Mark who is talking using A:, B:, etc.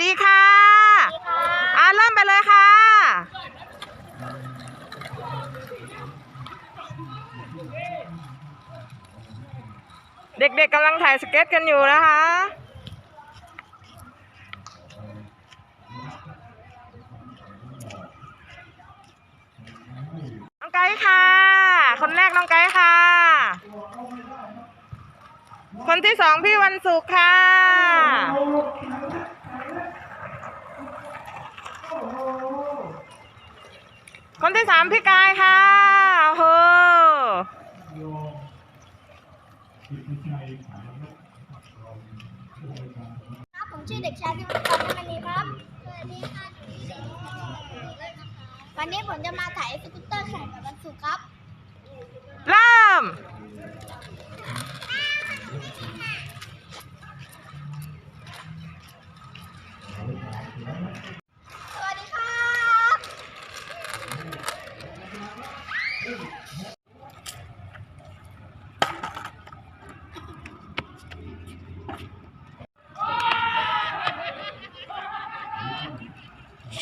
A: ดีค่ะอ่าเริ่มไปเลยค่ะเด็กๆกำลังถ่ายสเก็ตกันอยู่นะคะ น้องไกด์ค่ะ คนแรกน้องไกด์ค่ะ คนที่สองพี่วันศุกร์ค่ะ คนที่สามพี่กายค่ะโอ้โห
B: ครับผมชื่อเด็กชายพิมพ์กรมณีครับสวัสดีค่ะหนูชื่อเด็กชายวันนี้ผมจะมาถ่ายสกูตเตอร์แข่งกับวันศุกร์ครับ
A: เริ่ม